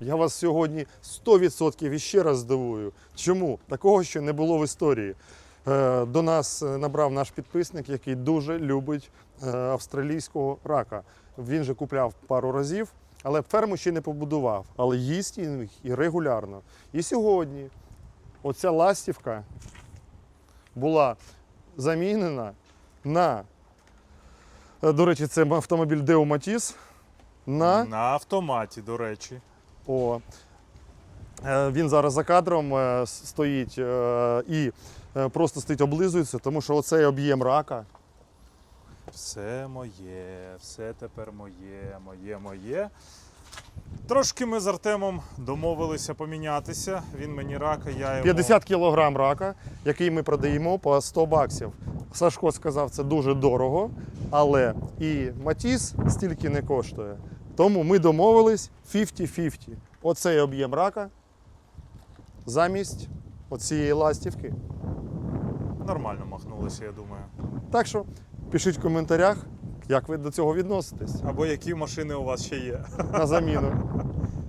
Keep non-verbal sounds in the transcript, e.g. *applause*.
Я вас сьогодні 100% іще раз здивую. Чому? Такого ще не було в історії. Е, До нас е, набрав наш підписник, який дуже любить е, австралійського рака. Він же купляв пару разів, але ферму ще не побудував. Але їсть і регулярно. І сьогодні оця ластівка була замінена на, до речі, це автомобіль Deo Matiz, на На автоматі, до речі. О, е, він зараз за кадром е, стоїть е, і просто стоїть, облизується, тому що оцей об'єм рака. Все моє, все тепер моє, моє, моє. Трошки ми з Артемом домовилися помінятися. Він мені рака, я йому 50 кілограм рака, який ми продаємо по 100 баксів. Сашко сказав, це дуже дорого, але і Матіс стільки не коштує. Тому ми домовились 50-50. Оцей об'єм рака замість оцієї ластівки. нормально махнулися, я думаю. Так що пишіть в коментарях, як ви до цього відноситесь Або які машини у вас ще є. на заміну. *laughs*